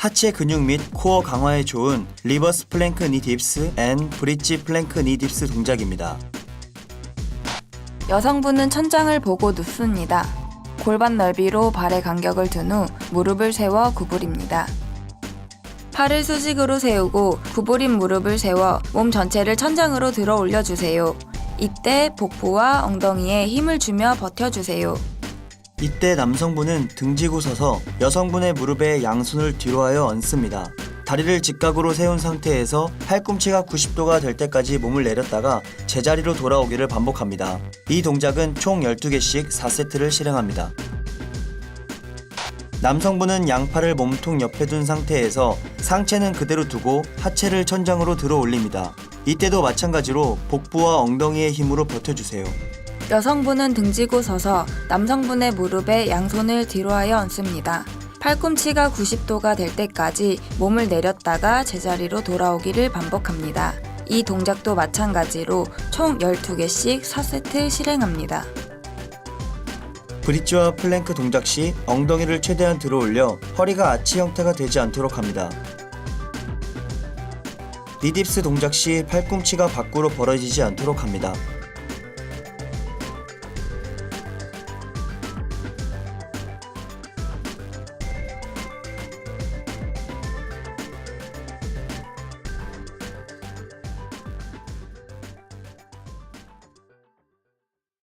하체 근육 및 코어 강화에 좋은 리버스 플랭크 니 딥스 앤 브릿지 플랭크 니 딥스 동작입니다. 여성분은 천장을 보고 눕습니다. 골반 넓이로 발의 간격을 둔 후 무릎을 세워 구부립니다. 팔을 수직으로 세우고 구부린 무릎을 세워 몸 전체를 천장으로 들어 올려주세요. 이때 복부와 엉덩이에 힘을 주며 버텨주세요. 이때 남성분은 등지고 서서 여성분의 무릎에 양손을 뒤로 하여 얹습니다. 다리를 직각으로 세운 상태에서 팔꿈치가 90도가 될 때까지 몸을 내렸다가 제자리로 돌아오기를 반복합니다. 이 동작은 총 12개씩 4세트를 실행합니다. 남성분은 양팔을 몸통 옆에 둔 상태에서 상체는 그대로 두고 하체를 천장으로 들어 올립니다. 이때도 마찬가지로 복부와 엉덩이의 힘으로 버텨주세요. 여성분은 등지고 서서 남성분의 무릎에 양손을 뒤로 하여 얹습니다. 팔꿈치가 90도가 될 때까지 몸을 내렸다가 제자리로 돌아오기를 반복합니다. 이 동작도 마찬가지로 총 12개씩 4세트 실행합니다. 브릿지와 플랭크 동작 시 엉덩이를 최대한 들어 올려 허리가 아치 형태가 되지 않도록 합니다. 니딥스 동작 시 팔꿈치가 밖으로 벌어지지 않도록 합니다.